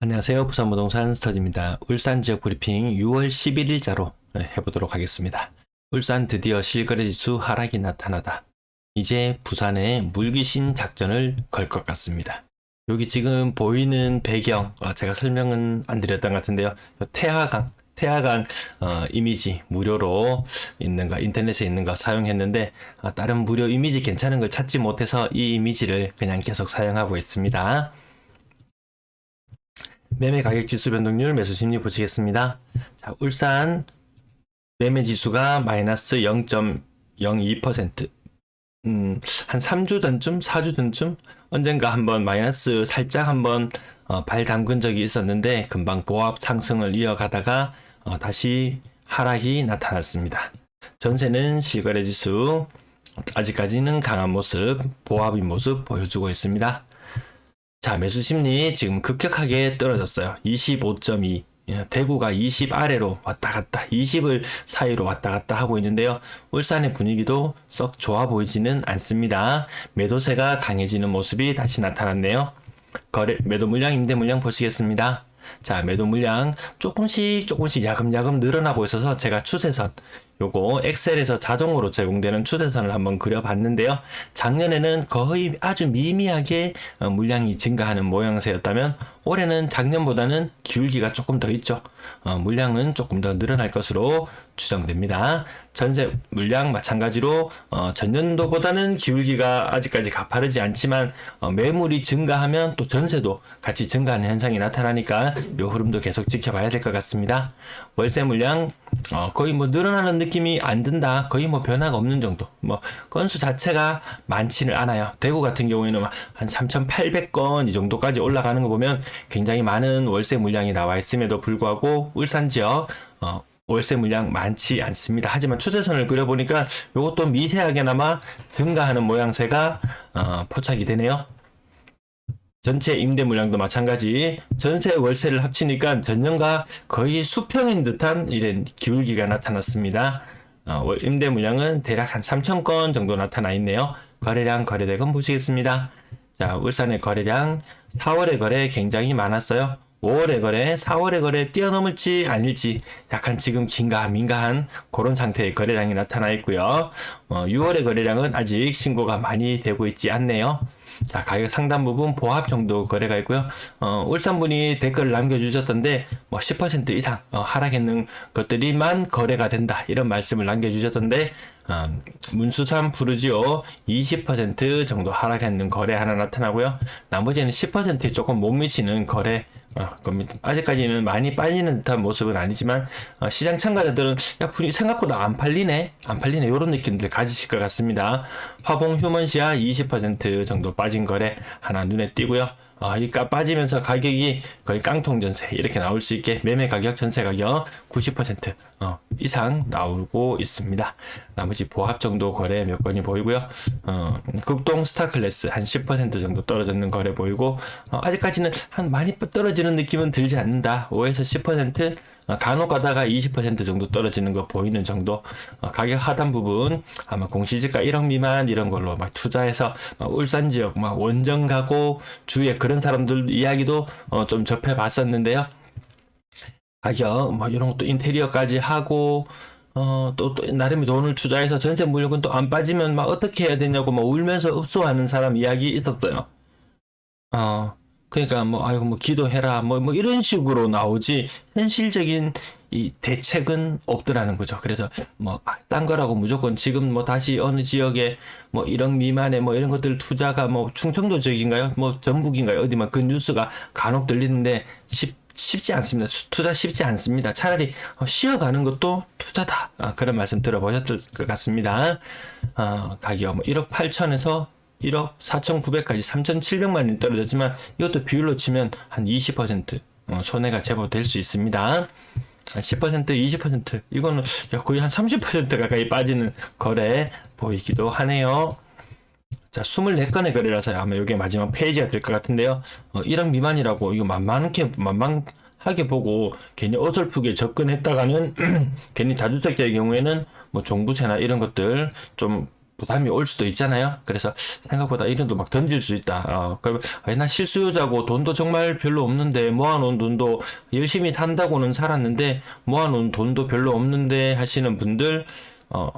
안녕하세요. 부산부동산 스터디입니다. 울산 지역 브리핑 6월 11일자로 해보도록 하겠습니다. 울산 드디어 실거래지수 하락이 나타나다. 이제 부산에 물귀신 작전을 걸 것 같습니다. 여기 지금 보이는 배경, 어, 제가 설명은 안 드렸던 것 같은데요. 태화강, 태화강 어, 이미지 무료로 있는 거, 인터넷에 있는 거 사용했는데 어, 다른 무료 이미지 괜찮은 걸 찾지 못해서 이 이미지를 그냥 계속 사용하고 있습니다. 매매 가격 지수 변동률 매수 심리 보시겠습니다. 자, 울산 매매 지수가 마이너스 0.02%. 음, 한 3주 전쯤, 4주 전쯤 언젠가 한번 마이너스 살짝 한번 어, 발 담근 적이 있었는데 금방 보합 상승을 이어가다가 어, 다시 하락이 나타났습니다. 전세는 실거래 지수 아직까지는 강한 모습, 보합인 모습 보여주고 있습니다. 자, 매수 심리 지금 급격하게 떨어졌어요. 25.2. 예, 대구가 20 아래로 왔다 갔다, 20을 사이로 왔다 갔다 하고 있는데요. 울산의 분위기도 썩 좋아 보이지는 않습니다. 매도세가 강해지는 모습이 다시 나타났네요. 거래, 매도 물량, 임대 물량 보시겠습니다. 자, 매도 물량 조금씩 조금씩 야금야금 늘어나고 있어서 제가 추세선, 요거 엑셀에서 자동으로 제공되는 추세선을 한번 그려봤는데요. 작년에는 거의 아주 미미하게 어, 물량이 증가하는 모양새였다면 올해는 작년보다는 기울기가 조금 더 있죠. 어, 물량은 조금 더 늘어날 것으로 추정됩니다. 전세 물량 마찬가지로 어, 전년도보다는 기울기가 아직까지 가파르지 않지만 어, 매물이 증가하면 또 전세도 같이 증가하는 현상이 나타나니까 이 흐름도 계속 지켜봐야 될 것 같습니다. 월세 물량 어, 거의 뭐 늘어나는 느낌이 안 든다. 거의 뭐 변화가 없는 정도. 뭐 건수 자체가 많지는 않아요. 대구 같은 경우에는 한 3,800건 이 정도까지 올라가는 거 보면 굉장히 많은 월세 물량이 나와 있음에도 불구하고 울산 지역 어, 월세 물량 많지 않습니다. 하지만 추세선을 그려보니까 이것도 미세하게나마 증가하는 모양새가 어, 포착이 되네요. 전체 임대 물량도 마찬가지 전세 월세를 합치니까 전년과 거의 수평인 듯한 이런 기울기가 나타났습니다. 어, 월- 임대 물량은 대략 한 3,000건 정도 나타나 있네요. 거래량 거래대금 보시겠습니다. 자, 울산의 거래량 4월의 거래 굉장히 많았어요. 5월의 거래, 4월의 거래 뛰어넘을지 아닐지 약간 지금 긴가민가한 그런 상태의 거래량이 나타나 있고요. 어, 6월의 거래량은 아직 신고가 많이 되고 있지 않네요. 자, 가격 상단 부분 보합 정도 거래가 있고요. 어, 울산분이 댓글을 남겨주셨던데, 뭐 10% 이상 어, 하락했는 것들이만 거래가 된다. 이런 말씀을 남겨주셨던데, 어, 문수산 푸르지오 20% 정도 하락했는 거래 하나 나타나고요. 나머지는 10%에 조금 못 미치는 거래 어, 겁니다. 아직까지는 많이 빨리는 듯한 모습은 아니지만 어, 시장 참가자들은 야 분위 생각보다 안 팔리네 안 팔리네 이런 느낌들 가지실 것 같습니다. 화봉 휴먼시아 20% 정도 빠진 거래 하나 눈에 띄고요. 아, 이까 빠지면서 가격이 거의 깡통 전세 이렇게 나올 수 있게 매매 가격 전세 가격 90% 어, 이상 나오고 있습니다. 나머지 보합 정도 거래 몇 건이 보이고요. 어, 극동 스타 클래스 한 10% 정도 떨어졌는 거래 보이고 어, 아직까지는 한 많이 떨어지는 느낌은 들지 않는다. 5에서 10% 어, 간혹 가다가 20% 정도 떨어지는 거 보이는 정도 어, 가격 하단 부분 아마 공시지가 1억 미만 이런 걸로 막 투자해서 막 울산 지역 막 원정 가고 주위에 그런 사람들 이야기도 어, 좀 접해 봤었는데요. 가격 뭐 이런 것도 인테리어까지 하고 어, 또, 또 나름의 돈을 투자해서 전세 물력은 또 안 빠지면 막 어떻게 해야 되냐고 막 울면서 읍소하는 사람 이야기 있었어요. 어, 그러니까 뭐 아이고 뭐 기도해라 뭐뭐 이런 식으로 나오지 현실적인 이 대책은 없더라는 거죠. 그래서 뭐딴 거라고 무조건 지금 뭐 다시 어느 지역에 뭐 1억 미만의 뭐 이런 것들 투자가 뭐 충청도 지역인가요? 뭐 전북인가요? 어디만 그 뉴스가 간혹 들리는데 쉽 쉽지 않습니다. 수- 투자 쉽지 않습니다. 차라리 어, 쉬어가는 것도 투자다. 아, 그런 말씀 들어보셨을 것 같습니다. 어, 가격 뭐 1억 8천에서 1억 4,900까지 3,700만 원이 떨어졌지만 이것도 비율로 치면 한 20% 어, 손해가 제법 될 수 있습니다. 10% 20% 이거는 야, 거의 한 30% 가까이 빠지는 거래 보이기도 하네요. 자, 24건의 거래라서 아마 이게 마지막 페이지가 될 것 같은데요. 어, 1억 미만이라고 이거 만만하게 만만하게 보고 괜히 어설프게 접근했다가는 괜히 다주택자의 경우에는 뭐 종부세나 이런 것들 좀 부담이 올 수도 있잖아요. 그래서 생각보다 이런 돈 막 던질 수 있다. 어, 그러면 아, 나 실수요자고 돈도 정말 별로 없는데 모아놓은 돈도 열심히 산다고는 살았는데 모아놓은 돈도 별로 없는데 하시는 분들 어,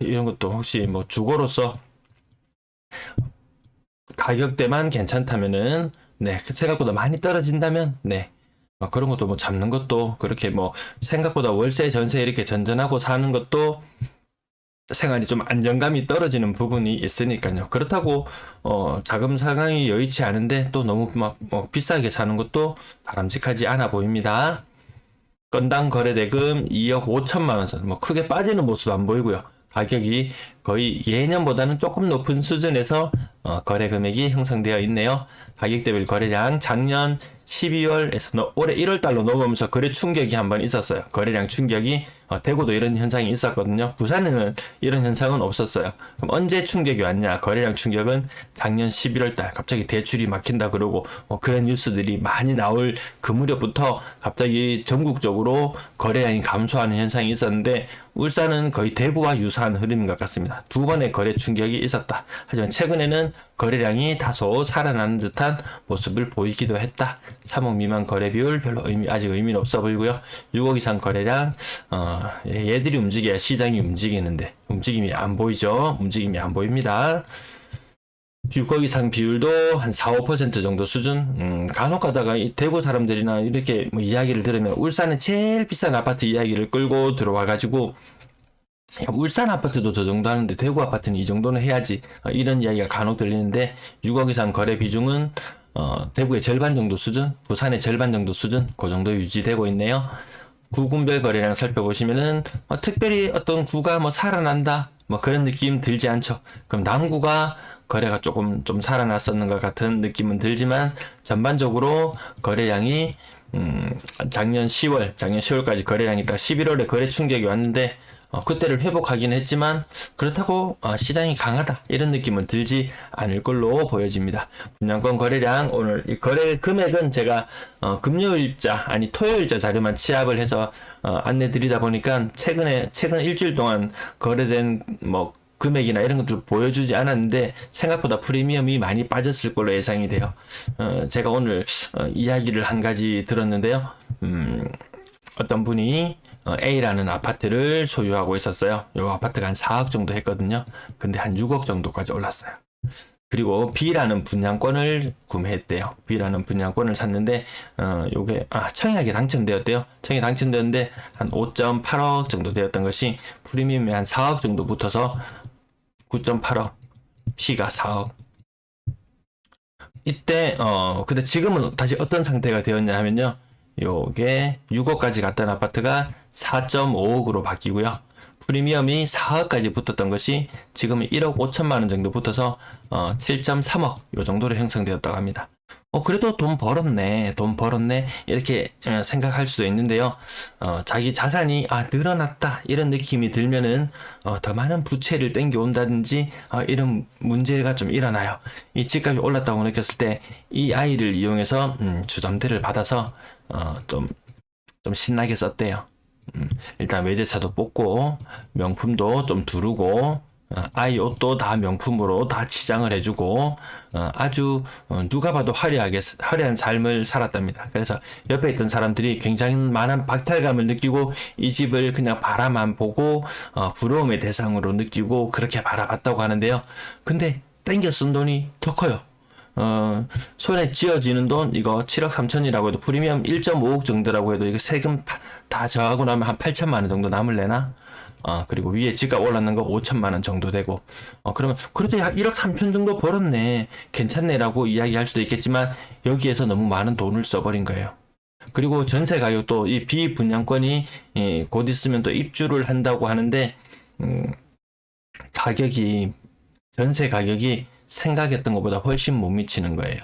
이런 것도 혹시 뭐 주거로서 가격대만 괜찮다면은 네 생각보다 많이 떨어진다면 네 어, 그런 것도 뭐 잡는 것도 그렇게 뭐 생각보다 월세 전세 이렇게 전전하고 사는 것도 생활이 좀 안정감이 떨어지는 부분이 있으니까요. 그렇다고 어, 자금 상황이 여의치 않은데 또 너무 막 뭐 비싸게 사는 것도 바람직하지 않아 보입니다. 건당 거래 대금 2억 5천만 원 선, 뭐 크게 빠지는 모습 안 보이고요. 가격이 거의 예년보다는 조금 높은 수준에서 어, 거래 금액이 형성되어 있네요. 가격 대비 거래량 작년 12월에서 올해 1월 달로 넘어오면서 거래 충격이 한번 있었어요. 거래량 충격이 어, 대구도 이런 현상이 있었거든요. 부산에는 이런 현상은 없었어요. 그럼 언제 충격이 왔냐? 거래량 충격은 작년 11월 달 갑자기 대출이 막힌다 그러고 뭐 그런 뉴스들이 많이 나올 그 무렵부터 갑자기 전국적으로 거래량이 감소하는 현상이 있었는데 울산은 거의 대구와 유사한 흐름인 것 같습니다. 두 번의 거래 충격이 있었다. 하지만 최근에는 거래량이 다소 살아나는 듯한 모습을 보이기도 했다. 3억 미만 거래 비율 별로 의미, 아직 의미는 없어 보이고요. 6억 이상 거래량, 어, 얘들이 움직여야 시장이 움직이는데, 움직임이 안 보이죠? 움직임이 안 보입니다. 6억 이상 비율도 한 4, 5% 정도 수준. 음, 간혹 가다가 이 대구 사람들이나 이렇게 뭐 이야기를 들으면 울산의 제일 비싼 아파트 이야기를 끌고 들어와가지고 야, 울산 아파트도 저 정도 하는데 대구 아파트는 이 정도는 해야지 어, 이런 이야기가 간혹 들리는데 6억 이상 거래 비중은 어, 대구의 절반 정도 수준, 부산의 절반 정도 수준 그 정도 유지되고 있네요. 구군별 거래량 살펴보시면은 어, 특별히 어떤 구가 뭐 살아난다 뭐 그런 느낌 들지 않죠. 그럼 남구가 거래가 조금 좀 살아났었는 것 같은 느낌은 들지만 전반적으로 거래량이 음, 작년 10월, 작년 10월까지 거래량이 딱 11월에 거래 충격이 왔는데 어, 그때를 회복하긴 했지만 그렇다고 어, 시장이 강하다 이런 느낌은 들지 않을 걸로 보여집니다. 분양권 거래량 오늘 이 거래 금액은 제가 어, 금요일자 아니 토요일자 자료만 취합을 해서 어, 안내 드리다 보니까 최근에 최근 일주일 동안 거래된 뭐 금액이나 이런 것들을 보여주지 않았는데 생각보다 프리미엄이 많이 빠졌을 걸로 예상이 돼요. 어, 제가 오늘 어, 이야기를 한 가지 들었는데요. 음, 어떤 분이 어, A라는 아파트를 소유하고 있었어요. 이 아파트가 한 4억 정도 했거든요. 근데 한 6억 정도까지 올랐어요. 그리고 B라는 분양권을 구매했대요. B라는 분양권을 샀는데 어 요게 아 청약에 당첨되었대요. 청약에 당첨되었는데 한 5.8억 정도 되었던 것이 프리미엄이 한 4억 정도 붙어서 9.8억, P가 4억. 이때 어 근데 지금은 다시 어떤 상태가 되었냐 하면요. 요게 6억까지 갔던 아파트가 4.5억으로 바뀌고요. 프리미엄이 4억까지 붙었던 것이 지금은 1억 5천만 원 정도 붙어서 어, 7.3억 요 정도로 형성되었다고 합니다. 어 그래도 돈 벌었네, 돈 벌었네 이렇게 어, 생각할 수도 있는데요. 어, 자기 자산이 아 늘어났다 이런 느낌이 들면은 어, 더 많은 부채를 땡겨 온다든지 어, 이런 문제가 좀 일어나요. 이 집값이 올랐다고 느꼈을 때 이 아이를 이용해서 음, 주담대를 받아서 어, 좀, 좀 신나게 썼대요. 음, 일단 외제차도 뽑고, 명품도 좀 두르고, 어, 아이 옷도 다 명품으로 다 치장을 해주고, 어, 아주, 어, 누가 봐도 화려하게, 화려한 삶을 살았답니다. 그래서 옆에 있던 사람들이 굉장히 많은 박탈감을 느끼고, 이 집을 그냥 바라만 보고, 어, 부러움의 대상으로 느끼고, 그렇게 바라봤다고 하는데요. 근데, 땡겨 쓴 돈이 더 커요. 어, 손에 쥐어지는 돈, 이거 7억 3천이라고 해도 프리미엄 1.5억 정도라고 해도 이거 세금 파- 다 저하고 나면 한 8천만 원 정도 남을래나? 어, 그리고 위에 집값 올랐는 거 5천만 원 정도 되고, 어, 그러면, 그래도 한 1억 3천 정도 벌었네. 괜찮네라고 이야기할 수도 있겠지만, 여기에서 너무 많은 돈을 써버린 거예요. 그리고 전세 가격도 이 비분양권이 예, 곧 있으면 또 입주를 한다고 하는데, 음, 가격이, 전세 가격이 생각했던 것보다 훨씬 못 미치는 거예요.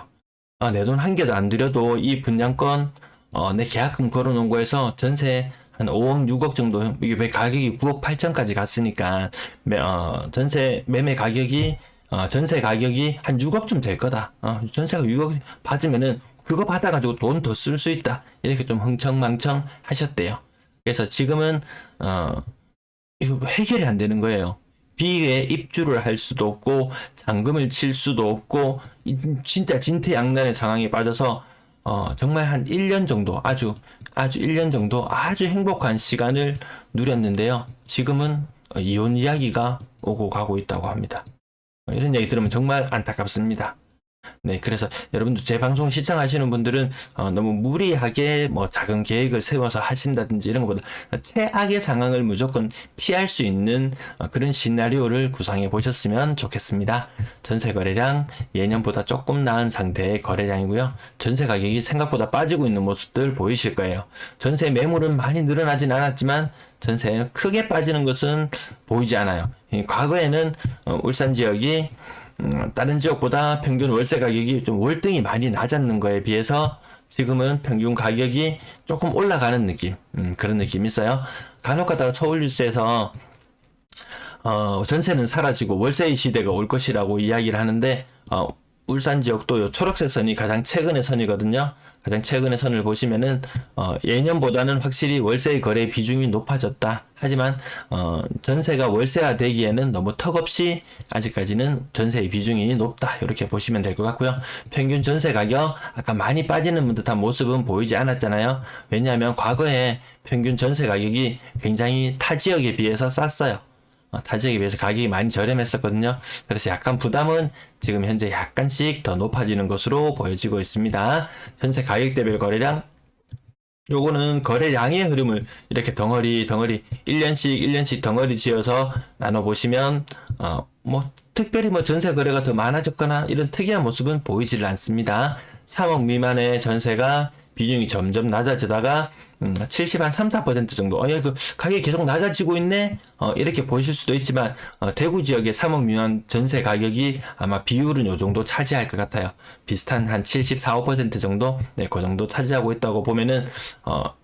아, 내 돈 한 개도 안 들여도 이 분양권, 어, 내 계약금 걸어놓은 거에서 전세 한 5억, 6억 정도, 이게 왜 가격이 9억 8천까지 갔으니까, 매, 어, 전세 매매 가격이, 어, 전세 가격이 한 6억쯤 될 거다. 어, 전세가 6억 받으면은 그거 받아가지고 돈 더 쓸 수 있다. 이렇게 좀 흥청망청 하셨대요. 그래서 지금은, 어, 이거 해결이 안 되는 거예요. 비에 입주를 할 수도 없고 잔금을 칠 수도 없고 이- 진짜 진퇴양난의 상황에 빠져서 어, 정말 한 1년 정도 아주 아주 1년 정도 아주 행복한 시간을 누렸는데요. 지금은 어, 이혼 이야기가 오고 가고 있다고 합니다. 어, 이런 얘기 들으면 정말 안타깝습니다. 네, 그래서 여러분도 제 방송 시청하시는 분들은 어, 너무 무리하게 뭐 작은 계획을 세워서 하신다든지 이런 것보다 최악의 상황을 무조건 피할 수 있는 어, 그런 시나리오를 구상해 보셨으면 좋겠습니다. 전세 거래량 예년보다 조금 나은 상태의 거래량이고요. 전세 가격이 생각보다 빠지고 있는 모습들 보이실 거예요. 전세 매물은 많이 늘어나진 않았지만 전세 크게 빠지는 것은 보이지 않아요. 이 과거에는 어, 울산 지역이 음, 다른 지역보다 평균 월세 가격이 좀 월등히 많이 낮았는 거에 비해서 지금은 평균 가격이 조금 올라가는 느낌, 음, 그런 느낌이 있어요. 간혹 가다가 서울 뉴스에서 어, 전세는 사라지고 월세의 시대가 올 것이라고 이야기를 하는데 어, 울산 지역도 요 초록색 선이 가장 최근의 선이거든요. 가장 최근의 선을 보시면은 어, 예년보다는 확실히 월세의 거래 비중이 높아졌다. 하지만 어, 전세가 월세화 되기에는 너무 턱없이 아직까지는 전세의 비중이 높다. 이렇게 보시면 될 것 같고요. 평균 전세 가격 아까 많이 빠지는 듯한 모습은 보이지 않았잖아요. 왜냐하면 과거에 평균 전세 가격이 굉장히 타 지역에 비해서 쌌어요. 어, 타 지역에 비해서 가격이 많이 저렴했었거든요. 그래서 약간 부담은 지금 현재 약간씩 더 높아지는 것으로 보여지고 있습니다. 전세 가격 대별 거래량 요거는 거래량의 흐름을 이렇게 덩어리 덩어리 1년씩 1년씩 덩어리 지어서 나눠 보시면 어 뭐 특별히 뭐 전세 거래가 더 많아졌거나 이런 특이한 모습은 보이질 않습니다. 3억 미만의 전세가 비중이 점점 낮아지다가 음, 70 한 3, 4% 정도. 어, 야, 그 가격이 계속 낮아지고 있네. 어, 이렇게 보실 수도 있지만 어, 대구 지역의 3억 미만 전세 가격이 아마 비율은 요 정도 차지할 것 같아요. 비슷한 한 74, 5% 정도, 네, 그 정도 차지하고 있다고 보면은 어,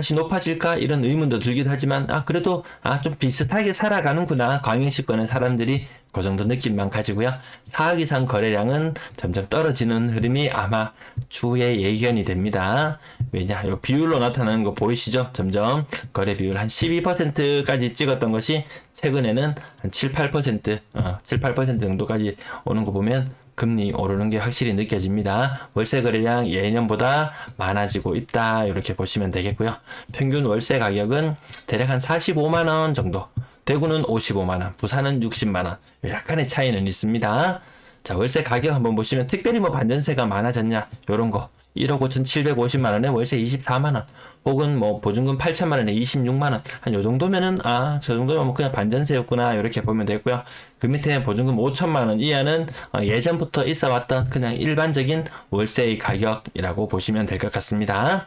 다시 높아질까? 이런 의문도 들기도 하지만 아 그래도 아 좀 비슷하게 살아가는구나. 광역시권의 사람들이 그 정도 느낌만 가지고요. 4억 이상 거래량은 점점 떨어지는 흐름이 아마 추후에 예견이 됩니다. 왜냐 요 비율로 나타나는 거 보이시죠? 점점 거래 비율 한 12%까지 찍었던 것이 최근에는 한 7, 8% 어, 7, 8% 정도까지 오는 거 보면 금리 오르는 게 확실히 느껴집니다. 월세 거래량 예년보다 많아지고 있다. 이렇게 보시면 되겠고요. 평균 월세 가격은 대략 한 45만 원 정도. 대구는 55만 원, 부산은 60만 원. 약간의 차이는 있습니다. 자, 월세 가격 한번 보시면 특별히 뭐 반전세가 많아졌냐? 요런 거. 1억 5,750만 원에 월세 24만 원, 혹은 뭐 보증금 8천만 원에 26만 원, 한 요 정도면은 아, 저 정도면 뭐 그냥 반전세였구나 이렇게 보면 되고요. 그 밑에 보증금 5천만 원 이하는 어, 예전부터 있어 왔던 그냥 일반적인 월세의 가격이라고 보시면 될 것 같습니다.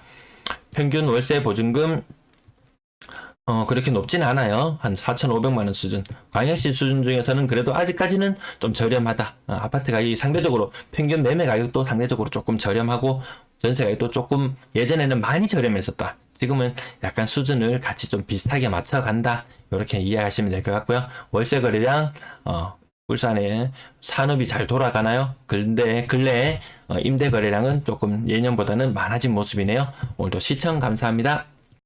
평균 월세 보증금 어, 그렇게 높진 않아요. 한 4,500만 원 수준. 광역시 수준 중에서는 그래도 아직까지는 좀 저렴하다. 어, 아파트 가격이 상대적으로 평균 매매 가격도 상대적으로 조금 저렴하고 전세 가격도 조금 예전에는 많이 저렴했었다. 지금은 약간 수준을 같이 좀 비슷하게 맞춰 간다. 이렇게 이해하시면 될 것 같고요. 월세 거래량 어, 울산에 산업이 잘 돌아가나요? 근데 근래에 어, 임대 거래량은 조금 예년보다는 많아진 모습이네요. 오늘도 시청 감사합니다.